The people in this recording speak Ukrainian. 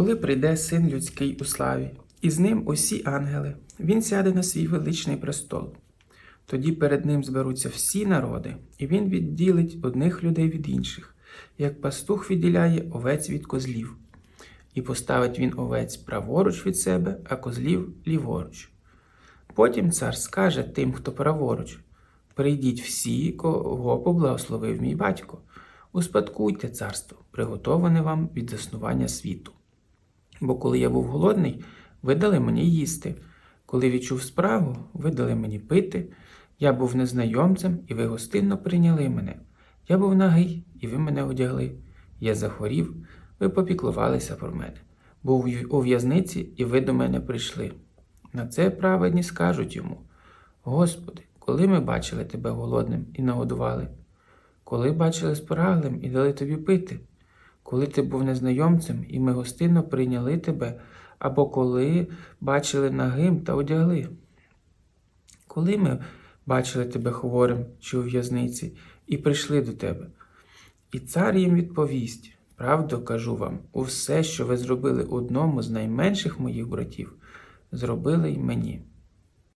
Коли прийде син людський у славі, і з ним усі ангели, він сяде на свій величний престол. Тоді перед ним зберуться всі народи, і він відділить одних людей від інших, як пастух відділяє овець від козлів, і поставить він овець праворуч від себе, а козлів ліворуч. Потім цар скаже тим, хто праворуч: Прийдіть всі, кого поблагословив мій батько, успадкуйте царство, приготоване вам від заснування світу. Бо коли я був голодний, ви дали мені їсти. Коли відчув справу, ви дали мені пити. Я був незнайомцем, і ви гостинно прийняли мене. Я був нагий, і ви мене одягли. Я захворів, ви попіклувалися про мене. Був у в'язниці, і ви до мене прийшли. На це праведні скажуть йому: Господи, коли ми бачили тебе голодним і нагодували? Коли бачили спраглим і дали тобі пити? Коли ти був незнайомцем, і ми гостинно прийняли тебе, або коли бачили нагим та одягли? Коли ми бачили тебе хворим чи у в'язниці, і прийшли до тебе? І цар їм відповість: Правду кажу вам, усе, що ви зробили одному з найменших моїх братів, зробили й мені.